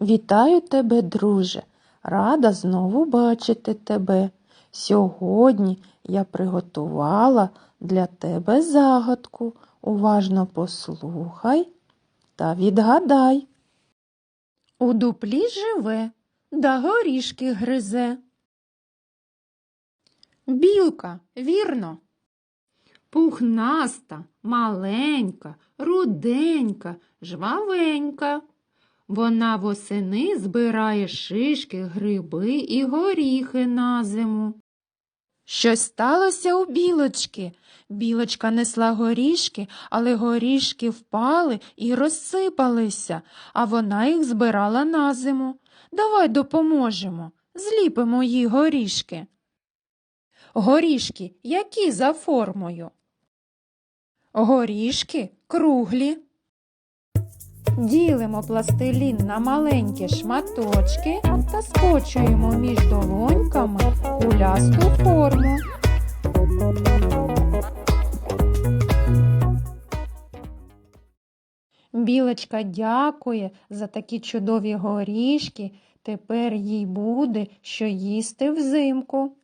Вітаю тебе, друже. Рада знову бачити тебе. Сьогодні я приготувала для тебе загадку. Уважно послухай та відгадай. У дуплі живе, да горішки гризе. Білка, вірно. Пухнаста, маленька, руденька, жвавенька. Вона восени збирає шишки, гриби і горіхи на зиму. Щось сталося у білочки. Білочка несла горішки, але горішки впали і розсипалися, а вона їх збирала на зиму. Давай допоможемо, зліпимо їй горішки. Горішки які за формою? Горішки круглі. Ділимо пластилін на маленькі шматочки та скочуємо між долоньками кулясту форму. Білочка дякує за такі чудові горішки. Тепер їй буде що їсти взимку.